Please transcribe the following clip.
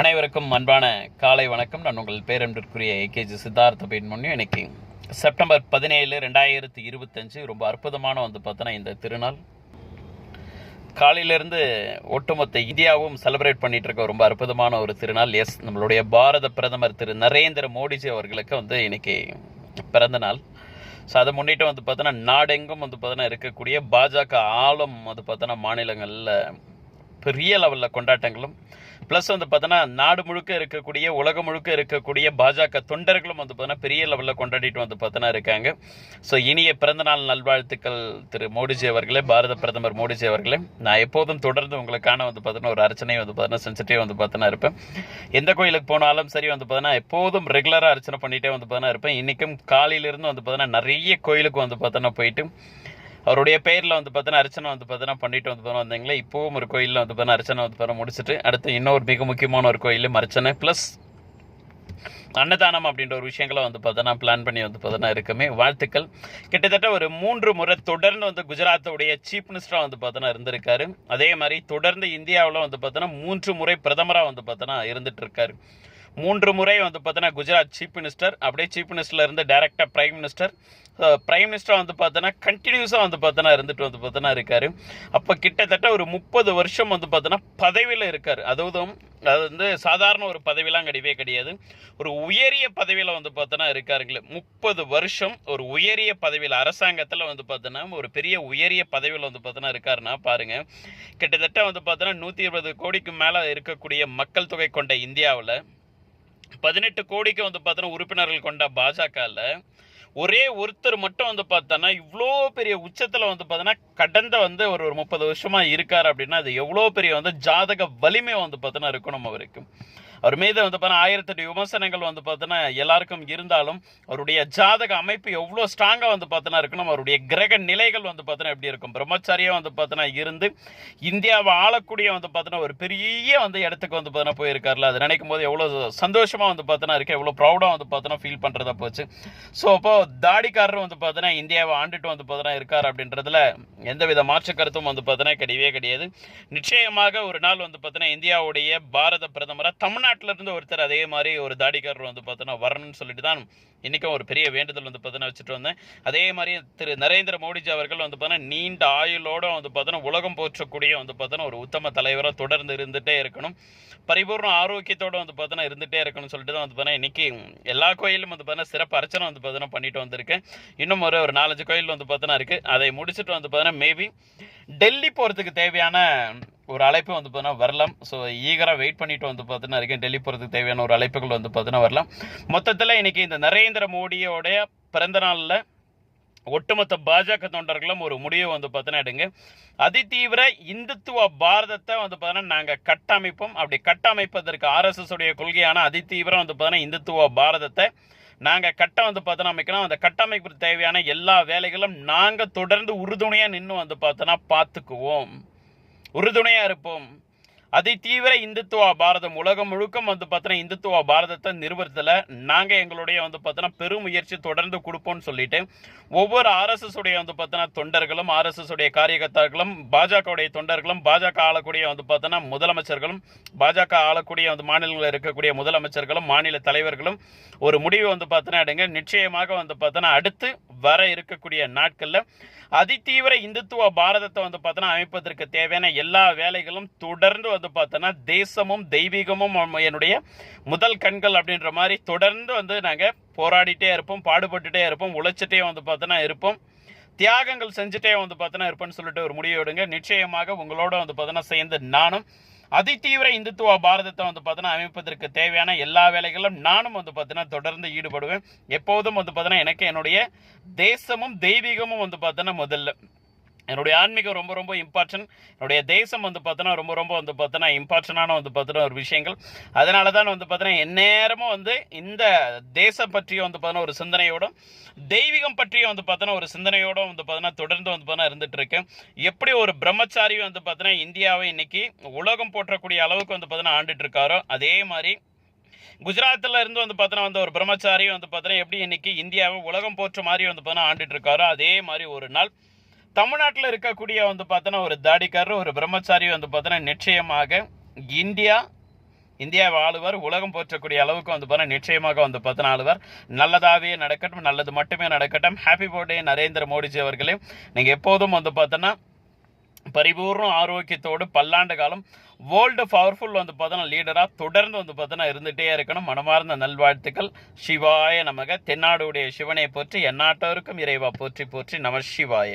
அனைவருக்கும் அன்பான காலை வணக்கம். நான் உங்கள் பேரன்பிற்குரிய ஏகேஜி சித்தார்த்த பெண்மணியும் இன்னைக்கு செப்டம்பர் பதினேழு ரெண்டாயிரத்தி இருபத்தஞ்சு. ரொம்ப அற்புதமான வந்து பார்த்தோன்னா இந்த திருநாள். காலையிலேருந்து ஒட்டுமொத்த இந்தியாவும் செலிப்ரேட் பண்ணிட்டு இருக்க ரொம்ப அற்புதமான ஒரு திருநாள். எஸ் நம்மளுடைய பாரத பிரதமர் திரு நரேந்திர மோடிஜி அவர்களுக்கு வந்து இன்னைக்கு பிறந்த நாள். ஸோ அதை முன்னிட்டு வந்து பார்த்தோன்னா நாடெங்கும் வந்து பார்த்தோன்னா இருக்கக்கூடிய பாஜக ஆளும் வந்து பார்த்தோன்னா மாநிலங்களில் பெரிய லெவலில் கொண்டாட்டங்களும் ப்ளஸ் வந்து பார்த்தோன்னா நாடு முழுக்க இருக்கக்கூடிய உலகம் முழுக்க இருக்கக்கூடிய பாஜக தொண்டர்களும் வந்து பார்த்தோன்னா பெரிய லெவலில் கொண்டாடிட்டு வந்து பார்த்தோன்னா இருக்காங்க. ஸோ இனிய பிறந்தநாள் நல்வாழ்த்துக்கள் திரு மோடிஜி அவர்களே பாரத பிரதமர் மோடிஜி அவர்களே. நான் எப்போதும் தொடர்ந்து உங்களுக்கான வந்து பார்த்தோன்னா ஒரு அர்ச்சனையை வந்து பார்த்தோன்னா செஞ்சுட்டே வந்து பார்த்தோன்னா இருப்பேன். எந்த கோயிலுக்கு போனாலும் சரி வந்து பார்த்தோன்னா எப்போதும் ரெகுலராக அர்ச்சனை பண்ணிகிட்டே வந்து பார்த்தோன்னா இருப்பேன். இன்றைக்கும் காலையிலிருந்து வந்து பார்த்தோன்னா நிறைய கோயிலுக்கு வந்து பார்த்தோன்னா போயிட்டு அவருடைய பேரில் வந்து பார்த்தோன்னா அர்ச்சனை வந்து பார்த்தோன்னா பண்ணிட்டு வந்து பார்த்தோம் வந்தீங்களே இப்போவும் ஒரு கோயிலில் வந்து பார்த்தோன்னா அர்ச்சனை வந்து பார்த்தா முடிச்சுட்டு அடுத்து இன்னொரு மிக முக்கியமான ஒரு கோயிலும் அர்ச்சனை ப்ளஸ் அன்னதானம் அப்படின்ற ஒரு விஷயங்களை வந்து பார்த்தோன்னா பிளான் பண்ணி வந்து பார்த்தோன்னா இருக்குமே. வாழ்த்துக்கள். கிட்டத்தட்ட ஒரு மூன்று முறை தொடர்ந்து வந்து குஜராத்தோடைய சீஃப் மினிஸ்டராக வந்து பார்த்தோன்னா இருந்திருக்காரு. அதே மாதிரி தொடர்ந்து இந்தியாவில் வந்து பார்த்தோன்னா மூன்று முறை பிரதமராக வந்து பார்த்தோன்னா இருந்துட்டு இருக்காரு. மூன்று முறை வந்து பார்த்தோன்னா குஜராத் சீஃப் மினிஸ்டர் அப்படியே சீஃப் மினிஸ்டரில் இருந்து டேரெக்டாக பிரைம் மினிஸ்டர் பிரைம் மினிஸ்டர் வந்து பார்த்தோன்னா கண்டினியூஸாக வந்து பார்த்தோன்னா இருந்துட்டு வந்து பார்த்தோன்னா இருக்காரு. அப்போ கிட்டத்தட்ட ஒரு முப்பது வருஷம் வந்து பார்த்தோன்னா பதவியில் இருக்கார். அதுவும் அது வந்து சாதாரண ஒரு பதவிலாம் கிடையவே கிடையாது. ஒரு உயரிய பதவியில் வந்து பார்த்தோன்னா இருக்காருங்களே. முப்பது வருஷம் ஒரு உயரிய பதவியில் அரசாங்கத்தில் வந்து பார்த்தோன்னா ஒரு பெரிய உயரிய பதவியில் வந்து பார்த்தோன்னா இருக்காருன்னா பாருங்கள் கிட்டத்தட்ட வந்து பார்த்தோன்னா நூற்றி இருபது கோடிக்கு மேலே இருக்கக்கூடிய மக்கள் தொகை கொண்ட இந்தியாவில் பதினெட்டு கோடிக்கு வந்து பார்த்தோன்னா உறுப்பினர்கள் கொண்ட பாஜகவில் ஒரே ஒருத்தர் மட்டும் வந்து பார்த்தோன்னா இவ்வளோ பெரிய உச்சத்தில் வந்து பார்த்தோன்னா கடந்த வந்து ஒரு ஒரு முப்பது வருஷமாக இருக்கார் அப்படின்னா அது எவ்வளோ பெரிய வந்து ஜாதக வலிமை வந்து பார்த்தோன்னா இருக்கணும் அவருக்கு அவர் மீது வந்து பார்த்தா ஆயிரத்தெட்டு விமர்சனங்கள் வந்து பார்த்தோன்னா எல்லாருக்கும் இருந்தாலும் அவருடைய ஜாதக அமைப்பு எவ்வளோ ஸ்ட்ராங்காக வந்து பார்த்தோன்னா இருக்கணும் அவருடைய கிரக நிலைகள் வந்து பார்த்தோன்னா எப்படி இருக்கும்? பிரம்மச்சாரியாக வந்து பார்த்தோன்னா இருந்து இந்தியாவை ஆளக்கூடிய வந்து பார்த்தோன்னா ஒரு பெரிய வந்து இடத்துக்கு வந்து பார்த்தோன்னா போயிருக்காருல. அது நினைக்கும் போது எவ்வளோ சந்தோஷமாக வந்து பார்த்தோன்னா இருக்கு எவ்வளோ ப்ரௌடாக வந்து பார்த்தோன்னா ஃபீல் பண்ணுறதா போச்சு. ஸோ அப்போ தாடிக்காரர் வந்து பார்த்தோன்னா இந்தியாவை ஆண்டுட்டு வந்து பார்த்தோன்னா இருக்கார் அப்படின்றதுல எந்தவித மாற்று கருத்தும் வந்து பார்த்தோன்னா கிடையவே கிடையாது. நிச்சயமாக ஒரு நாள் வந்து பார்த்தோன்னா இந்தியாவுடைய பாரத பிரதமராக தமிழ்நாட்டில இருந்து ஒருத்தர் அதே மாதிரி ஒரு தாடிக்காரர் வந்து பார்த்தோன்னா வரணும்னு சொல்லிட்டு தான் இன்றைக்கும் ஒரு பெரிய வேண்டுதல் வந்து பார்த்தீங்கன்னா வச்சுட்டு வந்தேன். அதே மாதிரி திரு நரேந்திர மோடிஜி அவர்கள் வந்து பார்த்தீங்கன்னா நீண்ட ஆயுளோட வந்து பார்த்தோன்னா உலகம் போற்றக்கூடிய வந்து பார்த்தோன்னா ஒரு உத்தம தலைவராக தொடர்ந்து இருந்துகிட்டே இருக்கணும். பரிபூர்ண ஆரோக்கியத்தோட வந்து பார்த்தோன்னா இருந்துகிட்டே இருக்கணும்னு சொல்லிட்டு தான் வந்து பார்த்தோன்னா இன்றைக்கி எல்லா கோயிலும் வந்து பார்த்தீங்கன்னா சிறப்பு அர்ச்சனை வந்து பார்த்தோன்னா பண்ணிட்டு வந்திருக்கேன் இன்னும் ஒரு ஒரு நாலஞ்சு கோயில் வந்து பார்த்தோன்னா இருக்குது அதை முடிச்சுட்டு வந்து பார்த்தோன்னா மேபி டெல்லி போகிறதுக்கு தேவையான ஒரு அழைப்பு வந்து பார்த்தீங்கன்னா வரலாம். ஸோ ஈகராக வெயிட் பண்ணிட்டு வந்து பார்த்தீங்கன்னா இருக்கேன். டெல்லி போகிறதுக்கு தேவையான ஒரு அழைப்புகள் வந்து பார்த்தீங்கன்னா வரலாம். மொத்தத்தில் இன்னைக்கு இந்த நரேந்திர மோடியோடைய பிறந்த நாளில் ஒட்டுமொத்த பாஜக தொண்டர்களும் ஒரு முடிவை வந்து பார்த்தீங்கன்னா எடுங்க. அதிதீவிர இந்துத்துவ பாரதத்தை வந்து பார்த்தீங்கன்னா நாங்கள் கட்டமைப்போம். அப்படி கட்டமைப்பதற்கு ஆர்எஸ்எஸ் உடைய கொள்கையான அதிதீவிரம் வந்து பார்த்தீங்கன்னா இந்துத்துவ பாரதத்தை நாங்கள் கட்டம் வந்து பார்த்தோன்னா அமைக்கணும் அந்த கட்டமைப்பு தேவையான எல்லா வேலைகளும் நாங்கள் தொடர்ந்து உறுதுணையாக நின்று வந்து பார்த்தோன்னா பார்த்துக்குவோம். உறுதுணையாக இருப்போம். அதி தீவிர இந்துத்துவ பாரதம். உலகம் முழுக்கம் வந்து பார்த்தோன்னா இந்துத்துவ பாரதத்தை நிறுவனத்தில் நாங்கள் எங்களுடைய வந்து பார்த்தோன்னா பெரும் முயற்சி தொடர்ந்து கொடுப்போம்னு சொல்லிட்டு ஒவ்வொரு ஆர்எஸ்எஸ் உடைய வந்து பார்த்தோன்னா தொண்டர்களும் ஆர்எஸ்எஸ் உடைய காரியகர்த்தாக்களும் பாஜகவுடைய தொண்டர்களும் பாஜக ஆளக்கூடிய வந்து பார்த்தோன்னா முதலமைச்சர்களும் பாஜக ஆளக்கூடிய வந்து மாநிலங்களில் இருக்கக்கூடிய முதலமைச்சர்களும் மாநில தலைவர்களும் ஒரு முடிவு வந்து பார்த்தோன்னா எடுங்க. நிச்சயமாக வந்து பார்த்தோன்னா அடுத்து வர இருக்கக்கூடிய நாட்களில் அதிதீவிர இந்துத்துவ பாரதத்தை வந்து பார்த்தோன்னா அமைப்பதற்கு தேவையான எல்லா வேலைகளும் தொடர்ந்து வந்து பார்த்தோன்னா தேசமும் தெய்வீகமும் என்னுடைய முதல் கண்கள் அப்படின்ற மாதிரி தொடர்ந்து வந்து நாங்கள் போராடிட்டே இருப்போம் பாடுபட்டுட்டே இருப்போம் உழைச்சிட்டே வந்து பார்த்தோன்னா இருப்போம். தியாகங்கள் செஞ்சுட்டே வந்து பார்த்தோன்னா இருப்பேன்னு சொல்லிட்டு ஒரு முடிவெடுங்க நிச்சயமாக உங்களோட வந்து பார்த்தோன்னா சேர்ந்து நானும் அதிதீவிர இந்துத்துவ பாரதத்தை வந்து பார்த்தோன்னா அமைப்பதற்கு தேவையான எல்லா வேலைகளும் நானும் வந்து பார்த்தோன்னா தொடர்ந்து ஈடுபடுவேன். எப்போதும் வந்து பார்த்தோன்னா எனக்கு என்னுடைய தேசமும் தெய்வீகமும் வந்து பார்த்தோன்னா முதல்ல. என்னுடைய ஆன்மீகம் ரொம்ப ரொம்ப இம்பார்ட்டன்ட் என்னுடைய தேசம் வந்து பார்த்தோன்னா ரொம்ப ரொம்ப வந்து பார்த்தோன்னா இம்பார்ட்டண்டான வந்து பார்த்தோன்னா ஒரு விஷயங்கள் அதனால தான் வந்து பார்த்தோன்னா எந்நேரமும் வந்து இந்த தேசம் பற்றிய வந்து பார்த்தோன்னா ஒரு சிந்தனையோடும் தெய்வீகம் பற்றிய வந்து பார்த்தோன்னா ஒரு சிந்தனையோட வந்து பார்த்தோன்னா தொடர்ந்து வந்து பார்த்தோன்னா இருந்துகிட்டு இருக்கேன் எப்படி ஒரு பிரம்மச்சாரி வந்து பார்த்தோன்னா இந்தியாவை இன்னைக்கு உலகம் போற்றக்கூடிய அளவுக்கு வந்து பார்த்தோன்னா ஆண்டுட்டு இருக்காரோ அதே மாதிரி குஜராத்தில் இருந்து வந்து பார்த்தோன்னா வந்து ஒரு பிரம்மச்சாரி வந்து பார்த்தோன்னா எப்படி இன்னைக்கு இந்தியாவை உலகம் போற்ற மாதிரி வந்து பார்த்தோன்னா ஆண்டுட்டு இருக்காரோ அதே மாதிரி ஒரு நாள் தமிழ்நாட்டில் இருக்கக்கூடிய வந்து பார்த்தோன்னா ஒரு தாடிக்காரர் ஒரு பிரம்மச்சாரி வந்து பார்த்தோன்னா நிச்சயமாக இந்தியா இந்தியாவை ஆளுவர் உலகம் போற்றக்கூடிய அளவுக்கு வந்து பார்த்தா நிச்சயமாக வந்து பார்த்தா ஆளுவர். நல்லதாகவே நடக்கட்டும் நல்லது மட்டுமே நடக்கட்டும். ஹாப்பி பர்த்டே நரேந்திர மோடிஜி அவர்களே. நீங்கள் எப்போதும் வந்து பார்த்தோன்னா பரிபூர்ண ஆரோக்கியத்தோடு பல்லாண்டு காலம் வேர்ல்டு பவர்ஃபுல் வந்து பார்த்தோன்னா லீடராக தொடர்ந்து வந்து பார்த்தோன்னா இருந்துகிட்டே இருக்கணும். மனமார்ந்த நல்வாழ்த்துக்கள். சிவாய நமக. தென்னாடுடைய சிவனை போற்றி எந்நாட்டோருக்கும் இறைவா போற்றி போற்றி நம சிவாய.